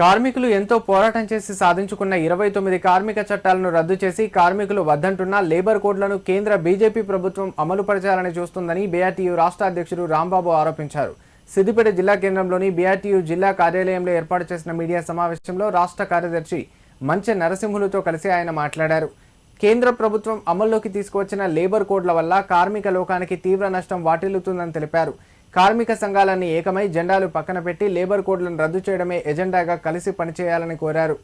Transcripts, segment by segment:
కార్మికులు ఎంతో పోరాటం చేసి సాధించుకున్న ఇరవై తొమ్మిది కార్మిక చట్టాలను రద్దు చేసి కార్మికులు వద్దంటున్న లేబర్ కోడ్లను కేంద్ర బీజేపీ ప్రభుత్వం అమలు పరచాలని చూస్తుందని బీఆర్టీయూ రాష్ట్ర అధ్యక్షుడు రాంబాబు ఆరోపించారు. సిద్దిపేట జిల్లా కేంద్రంలోని బీఆర్టీయూ జిల్లా కార్యాలయంలో ఏర్పాటు చేసిన మీడియా సమావేశంలో రాష్ట్ర కార్యదర్శి మంచె నరసింహులతో కలిసి ఆయన మాట్లాడారు. కేంద్ర ప్రభుత్వం అమల్లోకి తీసుకువచ్చిన లేబర్ కోడ్ల వల్ల కార్మిక లోకానికి తీవ్ర నష్టం వాటిల్లుతుందని తెలిపారు. కార్మిక సంఘాలన్నీ ఏకమై జెండాలు పక్కన పెట్టి లేబర్ కోడ్లను రద్దు చేయడమే ఎజెండాగా కలిసి పనిచేయాలని కోరారు.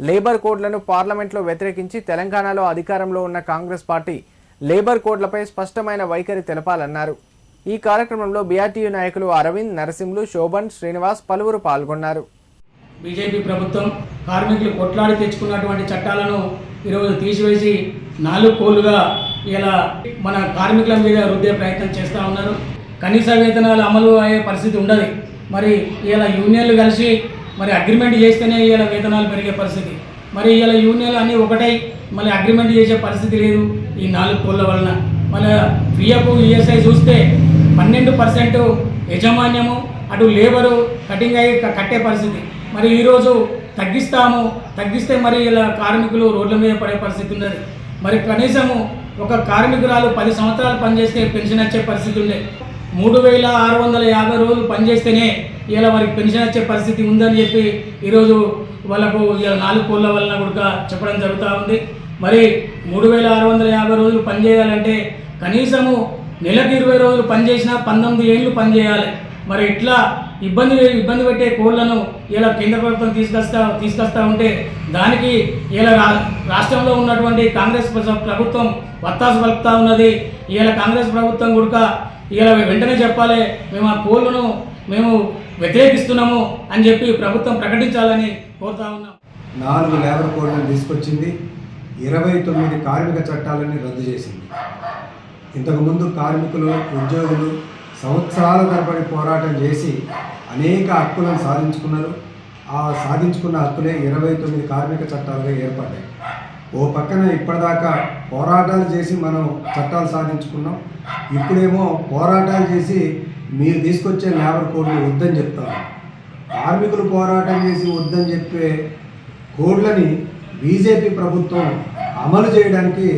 లేబర్ కోడ్లను పార్లమెంట్లో వ్యతిరేకించి తెలంగాణలో అధికారంలో ఉన్న కాంగ్రెస్ పార్టీ లేబర్ కోడ్లపై స్పష్టమైన వైఖరి తెలపాలన్నారు. ఈ కార్యక్రమంలో బీఆర్టీయూ నాయకులు అరవింద్ నరసింహులు శోభన్ శ్రీనివాస్ పలువురు పాల్గొన్నారు. బీజేపీ ప్రభుత్వం కార్మికులు కొట్లాడి తెచ్చుకున్నటువంటి చట్టాలను ఈరోజు తీసివేసి నాలుగు కోళ్ళుగా ఇలా మన కార్మికుల మీద రుద్దే ప్రయత్నం చేస్తూ ఉన్నారు. కనీస వేతనాలు అమలు అయ్యే పరిస్థితి ఉండదు. మరి ఇలా యూనియన్లు కలిసి మరి అగ్రిమెంట్ చేస్తేనే ఇలా వేతనాలు పెరిగే పరిస్థితి. మరి ఇలా యూనియన్లు అన్నీ ఒకటై మళ్ళీ అగ్రిమెంట్ చేసే పరిస్థితి లేదు ఈ నాలుగు కోళ్ళ వలన. మళ్ళీ పిఎఫ్ ఈఎస్ఐ చూస్తే పన్నెండు పర్సెంట్ యజమాన్యము అటు లేబరు కటింగ్ అయ్యి కట్టే పరిస్థితి. మరి ఈరోజు తగ్గిస్తాము తగ్గిస్తే మరి ఇలా కార్మికులు రోడ్ల మీద పడే పరిస్థితి ఉన్నది. మరి కనీసము ఒక కార్మికురాలు పది సంవత్సరాలు పనిచేస్తే పెన్షన్ వచ్చే పరిస్థితి ఉండే. మూడు వేల ఆరు వందల యాభై రోజులు పనిచేస్తేనే ఇలా వారికి పెన్షన్ వచ్చే పరిస్థితి ఉందని చెప్పి ఈరోజు వాళ్ళకు ఇలా నాలుగు కోళ్ళ వలన కూడా చెప్పడం జరుగుతూ ఉంది. మరి మూడు వేల ఆరు వందల యాభై రోజులు పనిచేయాలంటే కనీసము నెలకు ఇరవై రోజులు పనిచేసినా పంతొమ్మిది ఏళ్ళు పనిచేయాలి. మరి ఇట్లా ఇబ్బంది ఇబ్బంది పెట్టే కోళ్ళను ఇలా కేంద్ర ప్రభుత్వం తీసుకొస్తా తీసుకొస్తా ఉంటే దానికి ఇలా రా రాష్ట్రంలో ఉన్నటువంటి కాంగ్రెస్ ప్రభుత్వం వత్తాసు పలుకుతా ఉన్నది. ఇలా కాంగ్రెస్ ప్రభుత్వం కూడా ఇలా వెంటనే చెప్పాలి మేము ఆ పోలును మేము వ్యతిరేకిస్తున్నాము అని చెప్పి ప్రభుత్వం ప్రకటించాలని కోరుతా ఉన్నాం. నాలుగు లేబర్ కోడ్లను తీసుకొచ్చింది ఇరవై తొమ్మిది కార్మిక చట్టాలని రద్దు చేసింది. ఇంతకుముందు కార్మికులు ఉద్యోగులు సంవత్సరాల తరబడి పోరాటం చేసి అనేక హక్కులను సాధించుకున్నారు. ఆ సాధించుకున్న హక్కులే ఇరవై తొమ్మిది కార్మిక చట్టాలుగా ఏర్పడ్డాయి. ఓ పక్కన ఇప్పటిదాకా పోరాటాలు చేసి మనం చట్టాలు సాధించుకున్నాం. ఇప్పుడేమో పోరాటాలు చేసి మీరు తీసుకొచ్చే లేబర్ కోడ్లు వద్దని చెప్తారు కార్మికులు పోరాటం చేసి వద్దని చెప్పే కోడ్లని బీజేపీ ప్రభుత్వం అమలు చేయడానికి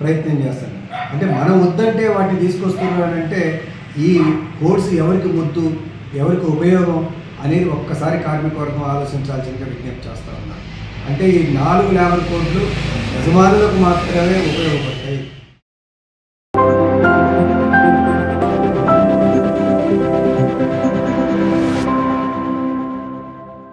ప్రయత్నం చేస్తుంది. అంటే మనం వద్దంటే వాటిని తీసుకొస్తున్నానంటే ఈ కోడ్స్ ఎవరికి ముద్దు ఎవరికి ఉపయోగం అనేది ఒక్కసారి కార్మిక వర్గం ఆలోచించాల్సిందిగా విజ్ఞప్తి చేస్తా ఉన్నారు అంటే ఈ నాలుగు లేబర్ కోడ్లు యజమానులకు మాత్రమే ఉపయోగపడతాయి